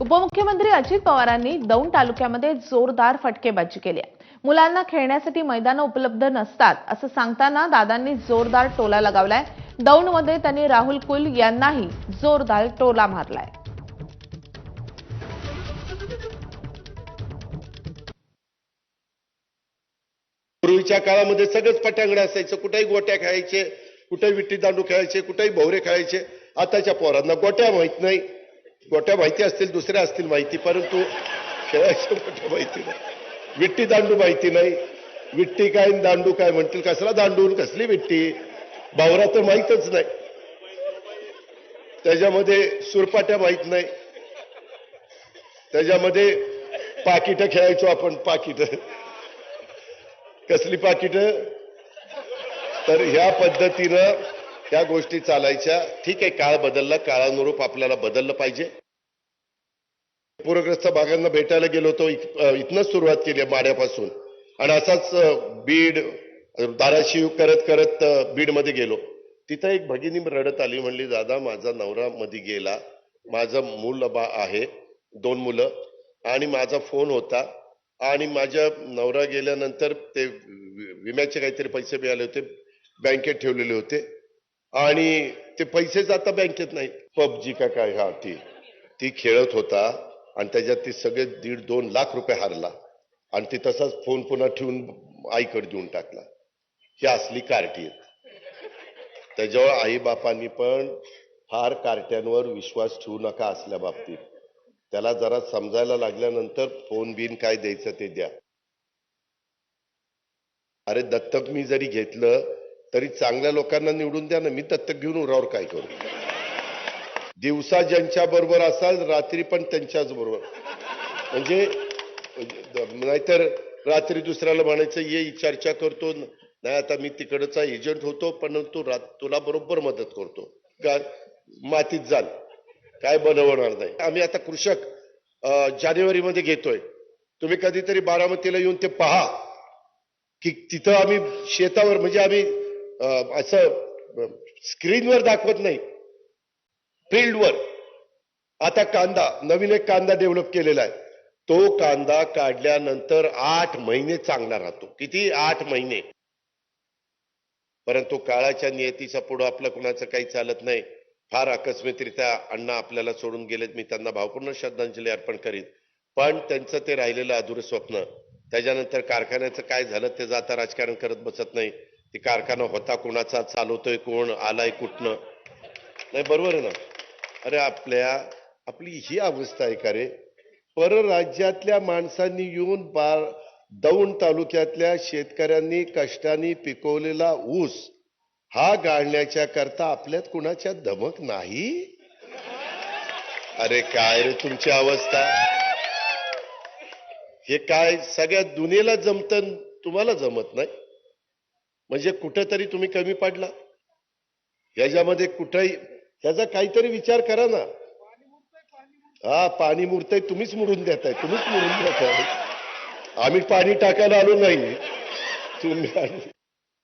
उपमुख्यमंत्री अजित पवारांनी दौंड तालुक्यामध्ये जोरदार फटकेबाजी केली आहे. मुलांना खेळण्यासाठी मैदानं उपलब्ध नसतात असं सांगताना दादांनी जोरदार टोला लगावलाय. दौंडमध्ये त्यांनी राहुल कुल यांनाही जोरदार टोला मारलाय. पूर्वीच्या काळामध्ये सगळंच पटांगडे असायचं कुठेही गोट्या खेळायचे कुठेही विट्टी दांडू खेळायचे कुठेही भोवरे खेळायचे. आताच्या पोरांना गोट्या माहीत नाही. गोट्या माहिती असतील दुसऱ्या असतील माहिती परंतु खेळायच्या गोट्या माहिती नाही. विट्टी दांडू माहिती नाही. विट्टी काय दांडू काय म्हणतील कसला दांडू कसली विट्टी बावरा तर माहीतच नाही. त्याच्यामध्ये सुरपाट्या माहीत नाही. त्याच्यामध्ये पाकिटं खेळायचो आपण पाकिटं. कसली पाकिट? तर ह्या पद्धतीनं ह्या गोष्टी चालायच्या. ठीक आहे काळ बदलला काळानुरूप आपल्याला बदललं पाहिजे. पूरग्रस्त भागांना भेटायला गेलो होतो. इथनच इथनंच सुरुवात केली माड्यापासून. आणि असाच बीड अ, धाराशिव करत करत बीडमध्ये गेलो. तिथं एक भगिनी रडत आली म्हणली दादा माझा नवरा मध्ये गेला. माझं मूल बा आहे दोन मुलं. आणि माझा फोन होता. आणि माझ्या नवरा गेल्यानंतर ते विम्याचे काहीतरी पैसे मिळाले होते. बँकेत ठेवलेले होते. आणि ते पैसेच आता बँकेत नाही. पबजी का काय? हा ती ती खेळत होता. आणि त्याच्यात ती सगळे दीड दोन लाख रुपये हारला. आणि ती तसाच फोन पुन्हा ठेवून आईकडे देऊन टाकला. ही असली कार्टी आहेत. त्याच्यावर आई बापांनी पण फार कार्ट्यांवर विश्वास ठेवू नका असल्या बाबतीत. त्याला जरा समजायला लागल्यानंतर फोन बिन काय द्यायचं ते द्या. अरे दत्तक मी जरी घेतलं तरी चांगल्या लोकांना निवडून द्या ना मी दत्तक घेऊन उरावर काय करू? दिवसा ज्यांच्या बरोबर असाल रात्री पण त्यांच्याच बरोबर. म्हणजे, म्हणजे नाहीतर रात्री दुसऱ्याला म्हणायचं ये चर्चा करतो. नाही आता मी तिकडचा एजंट होतो पण तू रा- तुला बरोबर मदत करतो. का मातीत जाल. काय बनवणार नाही. आम्ही आता कृषक जानेवारीमध्ये घेतोय. तुम्ही कधीतरी बारामतीला येऊन ते पहा. की तिथं आम्ही शेतावर म्हणजे आम्ही असं स्क्रीनवर दाखवत नाही. फील्डवर. आता कांदा नवीन एक कांदा डेव्हलप केलेला आहे. तो कांदा काढल्यानंतर आठ महिने चांगला राहतो. किती? आठ महिने. परंतु काळाच्या नियतीच्या पुढं आपलं कुणाचं काही चालत नाही. फार आकस्मितरित्या अण्णा आपल्याला सोडून गेलेत. मी त्यांना भावपूर्ण श्रद्धांजली अर्पण करीन. पण त्यांचं ते राहिलेलं अधुरं स्वप्न. त्याच्यानंतर कारखान्याचं काय झालं ते जाता राजकारण करत बसत नाही. ती कारखाना होता कुणाचा? चालवतोय कोण? आलाय कुठनं? नाही बरोबर आहे ना? अरे आपल्या आपली ही अवस्था आहे का रे? परराज्यातल्या माणसांनी येऊन बार दौंड तालुक्यातल्या शेतकऱ्यांनी कष्टाने पिकवलेला ऊस हा गाळण्याच्या करता आपल्यात कुणाच्या धमक नाही? अरे काय रे तुमची अवस्था? हे काय सगळ्या दुनियेला जमत तुम्हाला जमत नाही? म्हणजे कुठंतरी तुम्ही कमी पडला? याच्यामध्ये कुठंही ह्याचा काहीतरी विचार करा ना. हा पाणी मुरतंय तुम्हीच मुरून देताय तुम्हीच मुरून देताय. आम्ही पाणी टाकायला आलो नाही. तुम्ही